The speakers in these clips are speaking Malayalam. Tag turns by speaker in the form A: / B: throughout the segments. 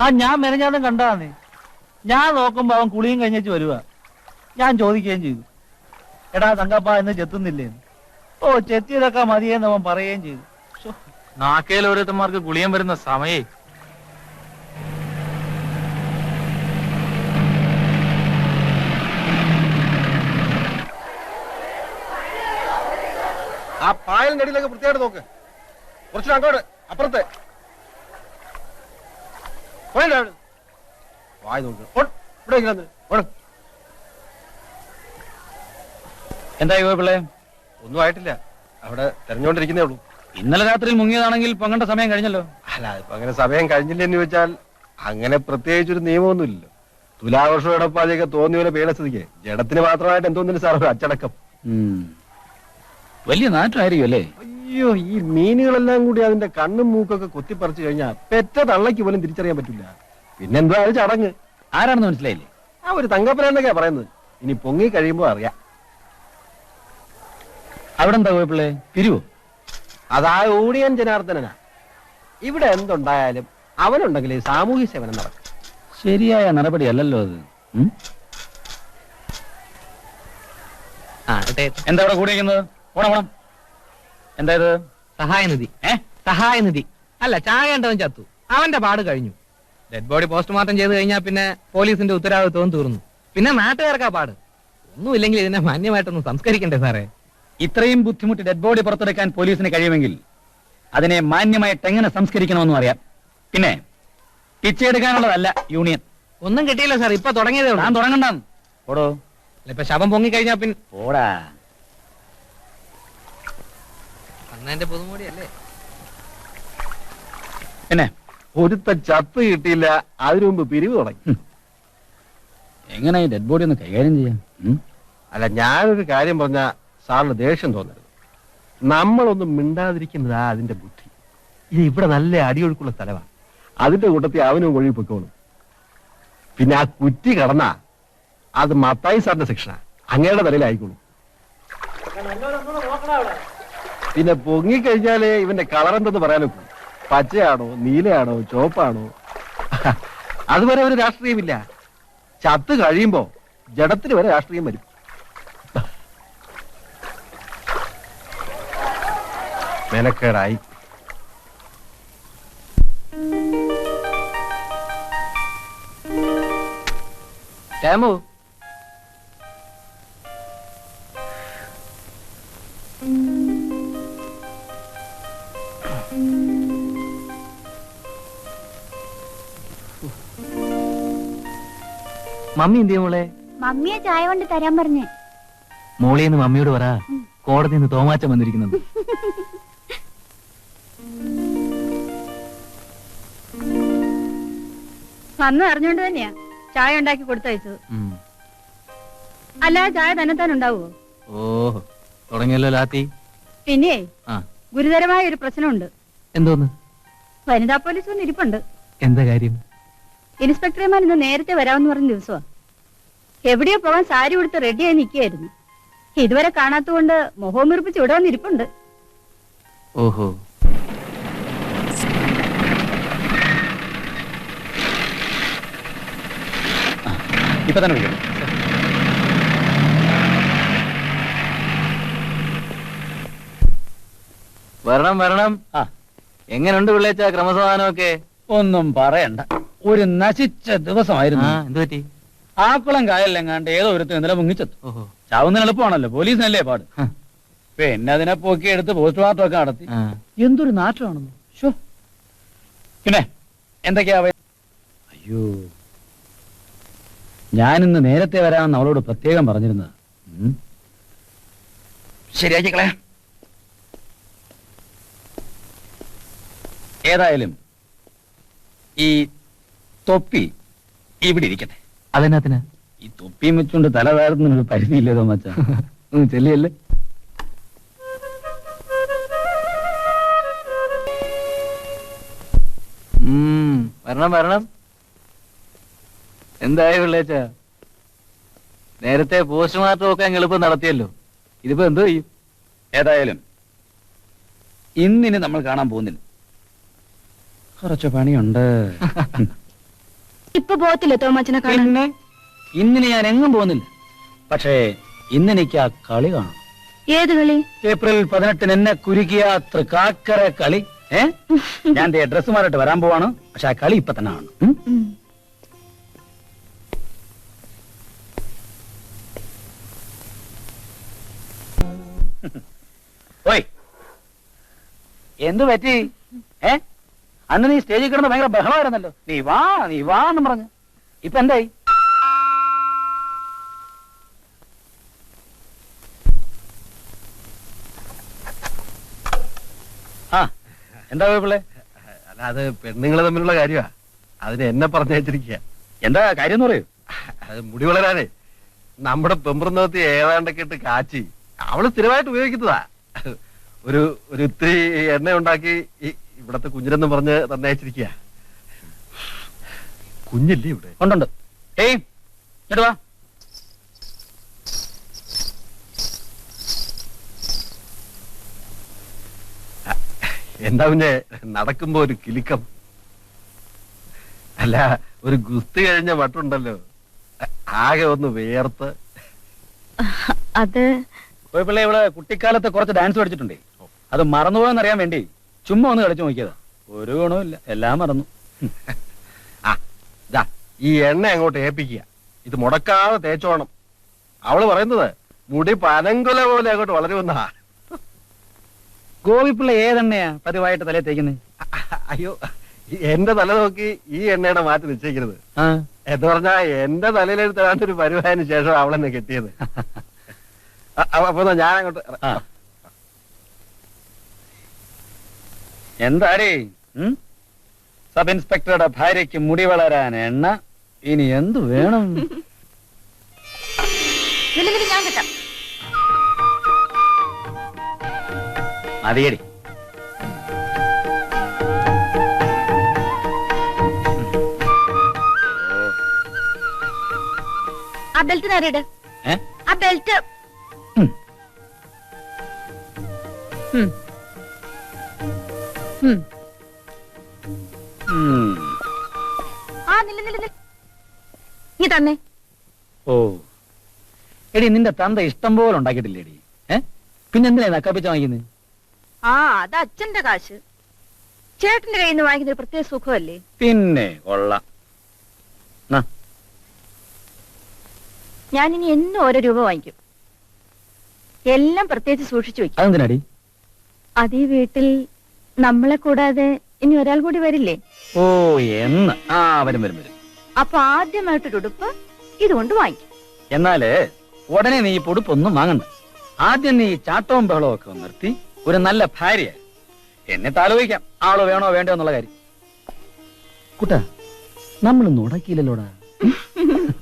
A: ആ ഞാൻ മെനഞ്ഞാലും കണ്ടതാന്നേ. ഞാൻ നോക്കുമ്പോ അവൻ കുളിയും കഴിഞ്ഞേച്ച് വരുക ഞാൻ ചോദിക്കുകയും ചെയ്തു. എടാ തങ്കപ്പ എന്ന് ചെത്തുന്നില്ലേ? ഓ ചെത്തിയതൊക്കെ മതിയെന്ന് അവൻ പറയുകയും ചെയ്തു.
B: നാക്കേലോരത്തന്മാർക്ക് ഗുളിയം വരുന്ന സമയേ.
C: ആ അടിയിലൊക്കെ വൃത്തിയായിട്ട് നോക്ക്. കുറച്ചുകൂടെ അങ്ങോട്ട് അപ്പുറത്തെ. പോയല്ലേ? വായി നോക്ക്. ഇവിടെ.
B: എന്തായി പിള്ളേ
C: ഒന്നും ആയിട്ടില്ല. അവിടെ തെരഞ്ഞോണ്ടിരിക്കുന്നേ ഉള്ളൂ.
B: ഇന്നലെ രാത്രി മുങ്ങിയതാണെങ്കിൽ പങ്കണ്ട സമയം കഴിഞ്ഞല്ലോ.
C: അല്ല ഇപ്പൊ അങ്ങനെ സമയം കഴിഞ്ഞില്ല എന്ന് വെച്ചാൽ അങ്ങനെ പ്രത്യേകിച്ച് ഒരു നിയമമൊന്നുമില്ലല്ലോ. തുലാവർഷം എടപ്പാതിയൊക്കെ തോന്നിയ പോലെ പേട സ്ഥിതിക്ക്. ജഡത്തിന് മാത്രമായിട്ട് എന്തോന്നില്ല സാർ അച്ചടക്കം.
B: വലിയ നാറ്റായിരിക്കും അല്ലേ?
C: അയ്യോ ഈ മീനുകളെല്ലാം കൂടി അതിന്റെ കണ്ണും മൂക്കൊക്കെ കൊത്തിപ്പറിച്ചു കഴിഞ്ഞാൽ പെറ്റ തള്ളയ്ക്ക് പോലും തിരിച്ചറിയാൻ പറ്റില്ല. പിന്നെന്താ അത് ചടങ്ങ്?
B: ആരാണെന്ന് മനസ്സിലായില്ലേ?
C: ആ ഒരു തങ്കപ്പനാണെന്നൊക്കെയാ പറയുന്നത്. ഇനി പൊങ്ങി കഴിയുമ്പോ അറിയാം.
B: അവിടെ എന്താ പോയപ്പോളേ പിരിവോ?
C: അതാ ഓടിയൻ ജനാർദ്ദനാ ഇവിടെ എന്തുണ്ടായാലും അവനുണ്ടെങ്കിൽ സാമൂഹ്യ സേവനം നടക്കും.
B: ശരിയായ നടപടി അല്ലല്ലോ അത്. ആ എന്താ അവിടെ കൂടിയിരിക്കുന്നത്? പോണം പോണം എന്താ ഇത്
D: സഹായനിധി.
B: ഏ?
D: സഹായനിധി. അല്ല ചാകേണ്ടവൻ ചത്തു. അവന്റെ പാട് കഴിഞ്ഞു. ഡെഡ് ബോഡി പോസ്റ്റ്മോർട്ടം ചെയ്ത് കഴിഞ്ഞാൽ പിന്നെ പോലീസിന്റെ ഉത്തരവാദിത്വം തീർന്നു. പിന്നെ നാട്ടുകാർക്കാ പാട്. ഒന്നുമില്ലെങ്കിൽ ഇതിനെ മാന്യമായിട്ടൊന്ന് സംസ്കരിക്കണ്ടേ സാറേ.
B: ഇത്രയും ബുദ്ധിമുട്ട് ഡെഡ് ബോഡി പുറത്തെടുക്കാൻ പോലീസിന് കഴിയുമെങ്കിൽ അതിനെ മാന്യമായിട്ട് എങ്ങനെ സംസ്കരിക്കണമെന്നും അറിയാം. പിന്നെ പിച്ചെടുക്കാനുള്ളതല്ല യൂണിയൻ.
D: ഒന്നും കിട്ടിയില്ല സാർ ഇപ്പൊ തുടങ്ങിയതേ
B: ഞാൻ തുടങ്ങണ്ട ഓടോ.
D: ഇപ്പൊ ശവം പൊങ്ങി കഴിഞ്ഞാ പിന്നെ
B: ഓടാ.
D: അന്നെന്റെ പുതുമോടിയല്ലേ?
B: പിന്നെ
C: ഒരുത്ത ചത്ത് കിട്ടിയില്ല അതിനു മുമ്പ് പിരിവ് തുടങ്ങി.
B: എങ്ങനെ ഈ ഡെഡ് ബോഡി ഒന്ന് കൈകാര്യം ചെയ്യാം? ഉം?
C: അല്ല ഞാനൊരു കാര്യം പറഞ്ഞ സാറിന് ദേഷ്യം തോന്നരുത്. നമ്മളൊന്നും മിണ്ടാതിരിക്കുന്നതാ അതിന്റെ ബുദ്ധി. ഇത് ഇവിടെ നല്ല അടിയൊഴുക്കുള്ള സ്ഥലമാണ് അതിന്റെ കൂട്ടത്തിൽ അവനും ഒഴുകി പൊക്കോളും പിന്നെ ആ കുറ്റി കടന്ന അത് മത്തായി സാറിന്റെ സെക്ഷനാ. അങ്ങയുടെ തലയിലായിക്കോളും. പിന്നെ പൊങ്ങിക്കഴിഞ്ഞാലേ ഇവന്റെ കളർ എന്തെന്ന് പറയാനൊക്കും പച്ചയാണോ നീലയാണോ ചോപ്പാണോ അതുവരെ ഒരു രാഷ്ട്രീയമില്ല. ചത്ത് കഴിയുമ്പോ ജഡത്തിന് വരെ രാഷ്ട്രീയം വരും. മെനക്കേടായി.
D: രാമു മമ്മി എന്തിയ ചെയ്യും മോളെ?
E: മമ്മിയെ ചായ കൊണ്ട് തരാൻ പറഞ്ഞേ.
D: മോളെ എന്ന് മമ്മിയോട് പറ. കോടതി നിന്ന് വന്നിരിക്കുന്നു വന്നിരിക്കുന്നത്
E: വന്ന് അറിഞ്ഞോണ്ട് തന്നെയാ ചായ ഉണ്ടാക്കി കൊടുത്തയച്ചത്. അല്ലാതെ ചായ തന്നെ ഉണ്ടാവുമോ
D: ഓ തുടങ്ങിയല്ലോ ലാത്തി.
E: പിന്നെ
D: ആ.
E: ഗുരുതരമായ ഒരു പ്രശ്നമുണ്ട്.
D: എന്തോന്ന്?
E: വനിതാ പോലീസ് ഒന്ന് ഇരിപ്പുണ്ട്.
D: എന്താ കാര്യം?
E: ഇൻസ്പെക്ടർമാർ ഇന്ന് നേരത്തെ വരാമെന്ന് പറഞ്ഞ ദിവസമാ. എവിടെയോ പോകാൻ സാരി ഉടുത്ത് റെഡിയായി നിൽക്കുകയായിരുന്നു ഇതുവരെ കാണാത്തതുകൊണ്ട് മുഖവും മുറിപ്പിച്ച് ഇവിടെ വന്നിരിപ്പുണ്ട്
D: ഓഹോ.
B: ഇപ്പൊ തന്നെ വിളിക്കാം.
D: വരണം വരണം.
B: ആ.
D: എങ്ങനെയുണ്ട് പിള്ളേച്ച ക്രമസമാധാനമൊക്കെ?
B: ഒന്നും പറയണ്ട. ഒരു നശിച്ച ദിവസമായിരുന്നു.
D: എന്ത് പറ്റി
B: ആക്കുളം കായലിലെങ്ങാണ്ട് ഏതോ ഒരുത്തൻ ഇന്നലെ മുങ്ങിച്ചെത്തു.
D: ചാവുന്ന
B: ചാവുന്നതിന് എളുപ്പമാണല്ലോ പോലീസിനല്ലേ പാട്. പിന്നെ അതിനെ പോക്കി എടുത്ത് പോസ്റ്റ്മോർട്ടം ഒക്കെ നടത്തി എന്തൊരു നാറ്റമാണെന്ന്. പിന്നെ എന്തൊക്കെയാ അയ്യോ. ഞാനിന്ന് നേരത്തെ വരാമെന്ന് അവളോട് പ്രത്യേകം പറഞ്ഞിരുന്നത്. ശരിയാക്കിക്കളെ ഏതായാലും ഈ തൊപ്പി ഇവിടെ ഇരിക്കട്ടെ.
D: അതെന്നാത്തിനാ?
B: ഈ തൊപ്പിയും വെച്ചുകൊണ്ട് തല താഴ്ത്തുന്നൊരു പരിധിയില്ലേതോ മച്ച.
D: ചെല്ലിയല്ലേ? വരണം വരണം. എന്തായി പിള്ളേച്ച? നേരത്തെ പോസ്റ്റ്മോർട്ടം ഒക്കെ എളുപ്പം നടത്തിയല്ലോ. ഇതിപ്പോ എന്തോ ചെയ്യും?
B: ഏതായാലും ഇന്നിനി നമ്മൾ കാണാൻ പോകുന്നില്ല. കുറച്ച് പണിയുണ്ട്.
E: ഇപ്പൊ പോകത്തില്ല തോമാച്ചനെ കാണാൻ?
B: പിന്നെ? ഇന്നിനി ഞാൻ എങ്ങും പോകുന്നില്ല. പക്ഷേ ഇന്നെനിക്ക് ആ കളി കാണണം.
E: ഏത് കളി?
B: ഏപ്രിൽ പതിനെട്ടിന് എന്നെ കുരുക്കിയ തൃക്കാക്കര കളി. ഏ? ഞാൻ ദേ മാറിട്ട് വരാൻ പോവാണ്. പക്ഷെ ആ കളി ഇപ്പൊ തന്നെ ആണ് ഉം?
E: ഉം.
B: ഓയ്. എന്തു പറ്റി? ഏ? അന്ന് നീ സ്റ്റേജിൽ കിടന്ന് ഭയങ്കര ബഹളമായിരുന്നല്ലോ. നീ വാ നീ വാ എന്ന് പറഞ്ഞു. ഇപ്പൊ എന്തായി? ആ എന്താ പിള്ളേ
C: അല്ല അത് പെണ്ണുങ്ങൾ തമ്മിലുള്ള കാര്യമാ. അതിന് എന്നെ പറഞ്ഞയച്ചിരിക്കുക
B: എന്താ കാര്യം എന്ന് പറയൂ.
C: അത് മുടി വളരാനേ. നമ്മുടെ പെമ്പ്രന്നോത്തി ഏതാണ്ടൊക്കെ ഇട്ട് കാച്ചി. അവൾ സ്ഥിരമായിട്ട് ഉപയോഗിക്കുന്നതാ. ഒരു ഒരു ഇത്തിരി എണ്ണ ഉണ്ടാക്കി ഈ- ഇവിടത്തെ കുഞ്ഞിനെന്ന് പറഞ്ഞ് തന്നയച്ചിരിക്കുക കുഞ്ഞില്ലേ ഇവിടെ?
B: ഉണ്ടുണ്ട് ഏയ് ഇങ്ങോട്ട് വാ.
C: എന്താ പിന്നെ നടക്കുമ്പോ ഒരു കിലുക്കം. അല്ല ഒരു ഗുസ്തി കഴിഞ്ഞ വട്ടുണ്ടല്ലോ. ആകെ ഒന്ന് വേർത്ത്.
E: അത്
B: കോയപ്പിള്ള ഇവിടെ കുട്ടിക്കാലത്ത് കുറച്ച് ഡാൻസ് പഠിച്ചിട്ടുണ്ടേ. അത് മറന്നുപോയെന്നറിയാൻ വേണ്ടി. ചുമ്മാ ഒന്ന് കളിച്ചു നോക്കിയതാ. ഒരു ഗുണമില്ല എല്ലാം മറന്നു.
C: ആ ഇതാ ഈ എണ്ണ അങ്ങോട്ട് ഏൽപ്പിക്കുക. ഇത് മുടക്കാതെ തേച്ചോണം അവൾ പറയുന്നത് മുടി പനങ്കുല പോലെ അങ്ങോട്ട് വളരുമെന്നാ
B: ഗോപിപ്പിള്ള ഏതെണ്ണയാ പതിവായിട്ട് തലേ തേക്കുന്നത്?
C: അയ്യോ എന്റെ തല നോക്കി ഈ എണ്ണയുടെ മാറ്റി നിശ്ചയിക്കരുത്. എന്ന് പറഞ്ഞാ എന്റെ തലയിലെടുത്ത് ഒരു പരിവായതിനു ശേഷം അവളെന്നെ കെട്ടിയത്. അപ്പൊ ഞാൻ അങ്ങോട്ട്
B: എന്താടേ? സബ് ഇൻസ്പെക്ടറുടെ ഭാര്യയ്ക്ക് മുടി വളരാൻ എണ്ണ? ഇനി എന്തു വേണം?
E: ഞാൻ കിട്ടാം.
B: മതിയടി.
E: ആ ബെൽറ്റ് നേരിട്? ആ ബെൽറ്റ്. ആ നില്ല നില്ല നീ തന്നെ.
B: ഓ. എടി നിന്റെ തന്ത ഇഷ്ടം പോലെ ഉണ്ടാക്കിയിട്ടില്ലേടി. ഏ? പിന്നെ എന്തിനാ നക്കാപ്പിച്ച വാങ്ങിക്കുന്നത്
E: ആ അത് അച്ഛന്റെ കാശ്. ചേട്ടന്റെ കയ്യിൽ നിന്ന് വാങ്ങിക്കുന്ന ഒരു പ്രത്യേക സുഖമല്ലേ?
B: പിന്നെ കൊള്ളാം.
E: ഞാൻ ഇനി എന്നും ഓരോ രൂപ വാങ്ങിക്കും. എല്ലാം പ്രത്യേകിച്ച് സൂക്ഷിച്ചു വെക്കും
B: അതെന്തിനാടി?
E: അത് ഈ വീട്ടിൽ നമ്മളെ കൂടാതെ ഇനി ഒരാൾ കൂടി വരില്ലേ?
B: ഓ എന്ന്. ആ വരും വരും വരും.
E: അപ്പൊ ആദ്യമായിട്ടൊരു ഉടുപ്പ് ഇതുകൊണ്ട് വാങ്ങിക്കും.
B: എന്നാൽ ഉടനെ നീ ഈ പൊടുപ്പൊന്നും വാങ്ങണ്ട. ആദ്യം നീ ചാട്ടവും ബഹളവും ഒക്കെ നിർത്തി ഒരു നല്ല ഭാര്യ. എന്നെ ആലോചിക്കാം ആൾ വേണോ വേണ്ടോ എന്നുള്ള കാര്യം. കുട്ടാ നമ്മൾ നുടക്കിയില്ലല്ലോടാ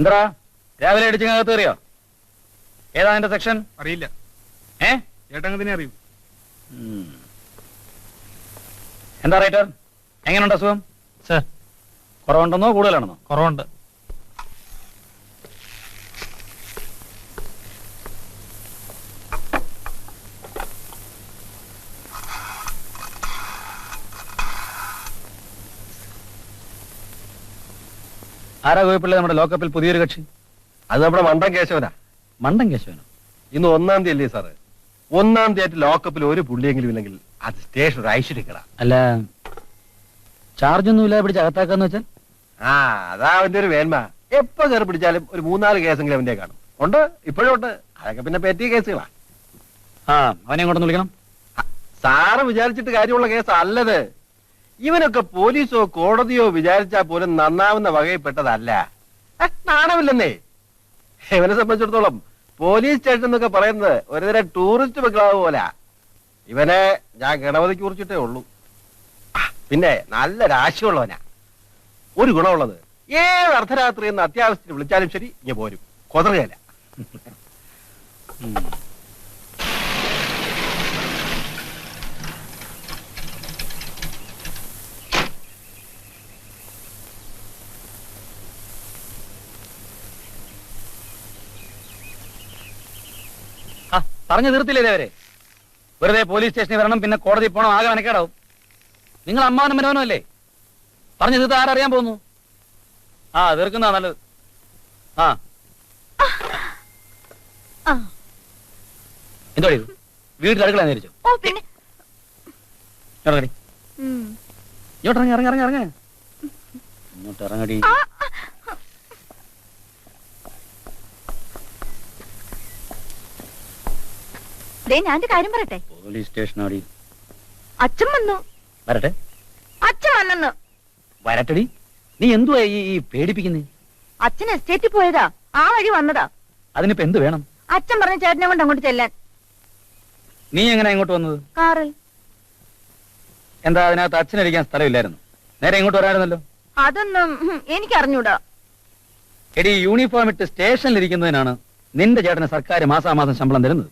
B: എന്താ? രാവിലെ അടിച്ചകത്ത് കയറിയോ? ഏതാ എന്റെ സെക്ഷൻ?
D: അറിയില്ല.
B: ഏ?
D: ഏട്ടങ്ങനെ അറിയൂ.
B: എന്താ റൈറ്റർ എങ്ങനെയുണ്ട് അസുഖം?
A: സർ.
B: കുറവുണ്ടെന്നോ കൂടുതലാണെന്നോ?
A: കുറവുണ്ട്.
B: ആരാ കോയിപ്പിള്ളി നമ്മുടെ ലോക്കപ്പിൽ പുതിയൊരു കക്ഷി?
C: അത് നമ്മുടെ മണ്ടൻ കേശവനാ.
B: മണ്ടൻ കേശവനോ?
C: ഇന്ന് ഒന്നാം തീയതി അല്ലേ സാറ്? ഒന്നാം തീയതി ലോക്കപ്പിൽ ഒരു പുള്ളിയെങ്കിലും ഇല്ലെങ്കിൽ അത് സ്റ്റേഷൻ ഒരു ഐശ്വര്യക്കട.
B: അല്ല ചാർജ് ഒന്നും ഇല്ലാതെ പിടിച്ച് അകത്താക്കാന്ന് വെച്ചാൽ?
C: ആ അതാ അവന്റെ ഒരു വേന്മ എപ്പോ കയറി പിടിച്ചാലും ഒരു മൂന്നാൽ കേസെങ്കിലും അവന്റെ കാണും. ഉണ്ട്? ഇപ്പോഴും ഉണ്ട്. അതൊക്കെ പിന്നെ പറ്റിയ കേസുകളാ.
B: ആ അവനെ കൊണ്ടൊന്ന് വിളിക്കണം.
C: സാറ് വിചാരിച്ചിട്ട് കാര്യമുള്ള കേസ് അല്ലത് ഇവനൊക്കെ പോലീസോ കോടതിയോ വിചാരിച്ചാ പോലും നന്നാവുന്ന വകയിൽപ്പെട്ടതല്ല. നാണമില്ലെന്നേ. ഇവനെ സംബന്ധിച്ചിടത്തോളം പോലീസ് സ്റ്റേഷൻ എന്നൊക്കെ പറയുന്നത് ഒരുതരം ടൂറിസ്റ്റ് ബംഗ്ലാവ് പോലെ. ഇവനെ ഞാൻ ഗണപതിക്ക് കുറിച്ചിട്ടേ ഉള്ളൂ. പിന്നെ നല്ല രാശിയുള്ളവനാ. ഒരു ഗുണമുള്ളത് ഏത് അർദ്ധരാത്രി എന്ന് അത്യാവശ്യത്തിന് വിളിച്ചാലും ശരി ഇങ്ങനെ പോരും. കൊതറുകയല്ല
B: ആ പറഞ്ഞു തീർത്തില്ലേ ഇതേവരെ? വെറുതെ പോലീസ് സ്റ്റേഷനിൽ വരണം പിന്നെ കോടതി പോകണം ആകെ മെനക്കേടാവും. നിങ്ങൾ അമ്മാനും മനോനും അല്ലേ? പറഞ്ഞു തീർത്ത് ആരറിയാൻ പോകുന്നു? ആ തീർക്കുന്ന നല്ലത്. ആ. എന്തോ വീട്ടിൽ അടുക്കള നേരിച്ചു ഇറങ്ങടി. ഇങ്ങോട്ട് ഇറങ്ങി ഇറങ്ങി ഇറങ്ങി. ഇറങ്ങി ഇങ്ങോട്ട് ഇറങ്ങടി.
E: ഞാൻ കാര്യം പറയട്ടെ?
B: പോലീസ് സ്റ്റേഷൻ ആടി
E: അച്ഛൻ വന്നു.
B: വരട്ടെ.
E: അച്ഛൻ വന്നെന്ന്.
B: വരട്ടടി. നീ എന്തുവാ ഈ ഈ പേടിപ്പിക്കുന്നേ?
E: അച്ഛൻ എസ്റ്റേറ്റിൽ പോയതാ. ആ വഴി വന്നതാ.
B: അതിനിപ്പോ എന്ത് വേണം?
E: അച്ഛൻ പറഞ്ഞ ചേട്ടനെ കൊണ്ട് അങ്ങോട്ട് ചെല്ലാൻ.
B: നീ എങ്ങനെ ഇങ്ങോട്ട് വന്നത്?
E: കാറിൽ.
B: എന്താ അതിനകത്ത് അച്ഛനടിക്കാൻ സ്ഥലമില്ലായിരുന്നു? നേരെ ഇങ്ങോട്ട് വരാമായിരുന്നല്ലോ
E: അതൊന്നും എനിക്ക് അറിഞ്ഞൂടാ
B: എടി യൂണിഫോം ഇട്ട് സ്റ്റേഷനിൽ ഇരിക്കുന്നതിനാണ് നിന്റെ ചേട്ടന് സർക്കാർ മാസാമാസം ശമ്പളം തരുന്നത്.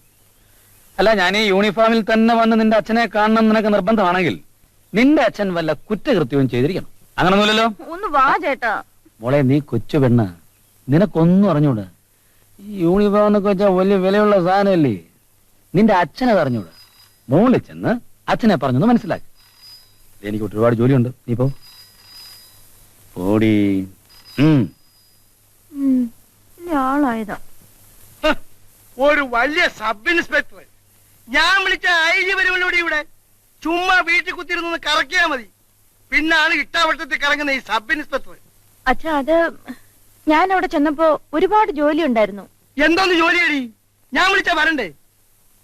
B: അല്ല ഞാൻ ഈ യൂണിഫോമിൽ തന്നെ വന്ന് നിന്റെ അച്ഛനെ കാണണം എന്ന് നിനക്ക് നിർബന്ധമാണെങ്കിൽ നിന്റെ അച്ഛൻ വല്ല കുറ്റകൃത്യവും ചെയ്തിരിക്കണം. അങ്ങനൊന്നുമില്ലല്ലോ?
E: ഒന്ന് വാ ചേട്ടാ.
B: മോളെ നീ കൊച്ചു പെണ്ണ്. നിനക്കൊന്നും അറിഞ്ഞൂടെ. ഈ യൂണിഫോം എന്നൊക്കെ വെച്ചാൽ വലിയ വിലയുള്ള സാധനമല്ലേ? നിന്റെ അച്ഛനെ അറിഞ്ഞൂടെ. മോളിൽ ചെന്ന് അച്ഛനെ പറഞ്ഞൊന്ന് മനസ്സിലാക്കി. എനിക്ക് ഒരുപാട് ജോലിയുണ്ട്. നീ പോ. പോടി.
E: ആളായതാ.
F: ഒരു വലിയ സബ് ഇൻസ്പെക്ടർ ഞാൻ വിളിച്ച ഐ ജി വരുമല്ലോ ഇവിടെ? ചുമ്മാ വീട്ടിൽ കുത്തിരുന്ന് കറക്കിയാ മതി. പിന്നാണ് ഇട്ടാവട്ടത്തിൽ കറങ്ങുന്ന ഈ സബ് ഇൻസ്പെക്ടർ.
E: അച്ഛാ അത് ഞാൻ അവിടെ ചെന്നപ്പോ ഒരുപാട് ജോലി ഉണ്ടായിരുന്നു.
F: എന്തോന്ന് ജോലിയടി? ഞാൻ വിളിച്ചാ വരണ്ടേ?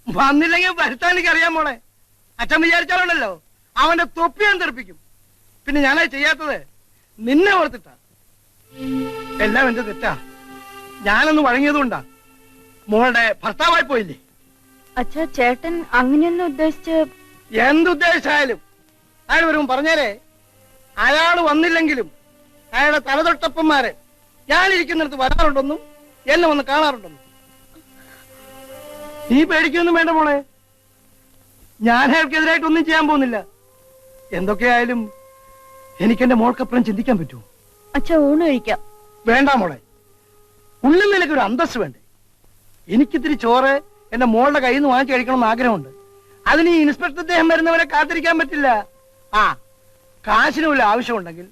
F: വന്നില്ലെങ്കിൽ വരുത്താൻ എനിക്ക് അറിയാൻ മോളെ. അച്ഛൻ വിചാരിച്ചാലുണ്ടല്ലോ അവന്റെ തൊപ്പി ഞാൻ തെറിപ്പിക്കും. പിന്നെ ഞാനത് ചെയ്യാത്തത്? നിന്നെ ഓർത്തിട്ടാ. എല്ലാം എന്റെ തെറ്റാ. ഞാനൊന്ന് വഴങ്ങിയതുകൊണ്ടാ. മോളുടെ ഭർത്താവായി പോയില്ലേ?
E: അച്ഛാ ചേട്ടൻ അങ്ങനെയൊന്നും ഉദ്ദേശിച്ച്
F: എന്തുദ്ദേശായാലും അയാൾ വരുമ്പോ പറഞ്ഞേരെ അയാൾ വന്നില്ലെങ്കിലും അയാളുടെ തലതൊട്ടപ്പന്മാരെ ഞാൻ ഇരിക്കുന്നിടത്ത് വരാറുണ്ടെന്നും എന്നെ വന്ന് കാണാറുണ്ടെന്നും. നീ പേടിക്കൊന്നും വേണ്ട മോളെ. ഞാൻ അയാൾക്കെതിരായിട്ട് ഒന്നും ചെയ്യാൻ പോകുന്നില്ല. എന്തൊക്കെയായാലും എനിക്ക് എന്റെ മോൾക്കപ്പുറം ചിന്തിക്കാൻ പറ്റുമോ?
E: അച്ഛാ ഊണ് കഴിക്കാം.
F: വേണ്ട മോളെ. ഉള്ളിൽ നിനക്ക് ഒരു അന്തസ് വേണ്ടേ? എനിക്കിത്തിരി ചോറ് എന്റെ മോളുടെ കയ്യിൽ നിന്ന് വാങ്ങിച്ചു കഴിക്കണമെന്ന് ആഗ്രഹമുണ്ട്. അതിന് ഈ ഇൻസ്പെക്ടർ അദ്ദേഹം വരുന്നവരെ കാത്തിരിക്കാൻ പറ്റില്ല. ആ കാശിന് വല്ല ആവശ്യമുണ്ടെങ്കിൽ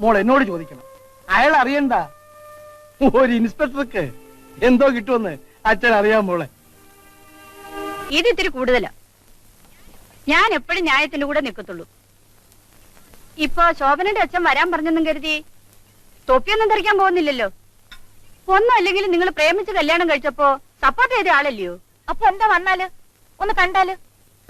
F: മോൾ എന്നോട് ചോദിക്കണം. അയാൾ അറിയണ്ട. ഒരു ഇൻസ്പെക്ടർക്ക് എന്തോ കിട്ടുമെന്ന് അച്ഛൻ അറിയാൻ മോളെ.
E: ഇത് ഇത്തിരി കൂടുതലാ. ഞാൻ എപ്പോഴും ന്യായത്തിന്റെ കൂടെ നിൽക്കത്തുള്ളൂ. ഇപ്പൊ ശോഭനയുടെ അച്ഛൻ വരാൻ പറഞ്ഞെന്നും കരുതി. തൊപ്പിയൊന്നും ധരിക്കാൻ പോകുന്നില്ലല്ലോ. ഒന്നും അല്ലെങ്കിൽ നിങ്ങൾ പ്രേമിച്ച് കല്യാണം കഴിച്ചപ്പോ സപ്പോർട്ട് ചെയ്ത ആളല്ലയോ? അപ്പൊ എന്താ വന്നാൽ? ഒന്ന് കണ്ടാൽ?